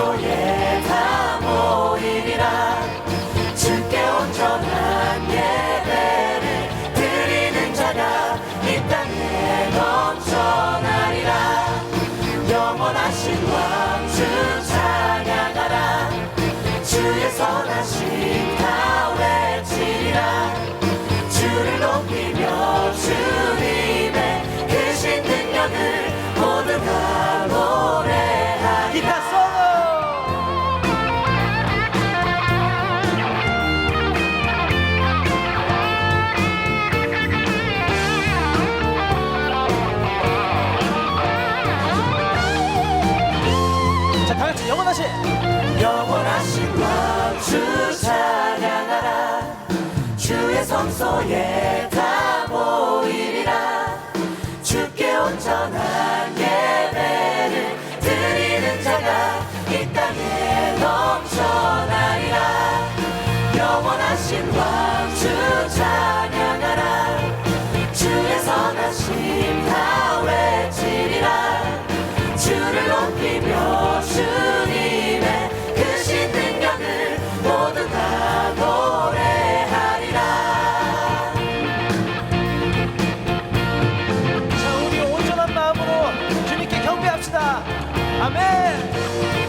처소에 다 모이리라 주께 온전한 예배를 드리는 자가 이 땅에 넘쳐나리라. 영원하신 왕주 같이 영원하신 건주 찬양하라. 주의 성소에 다 모이리라. 주께 온전한 Bye.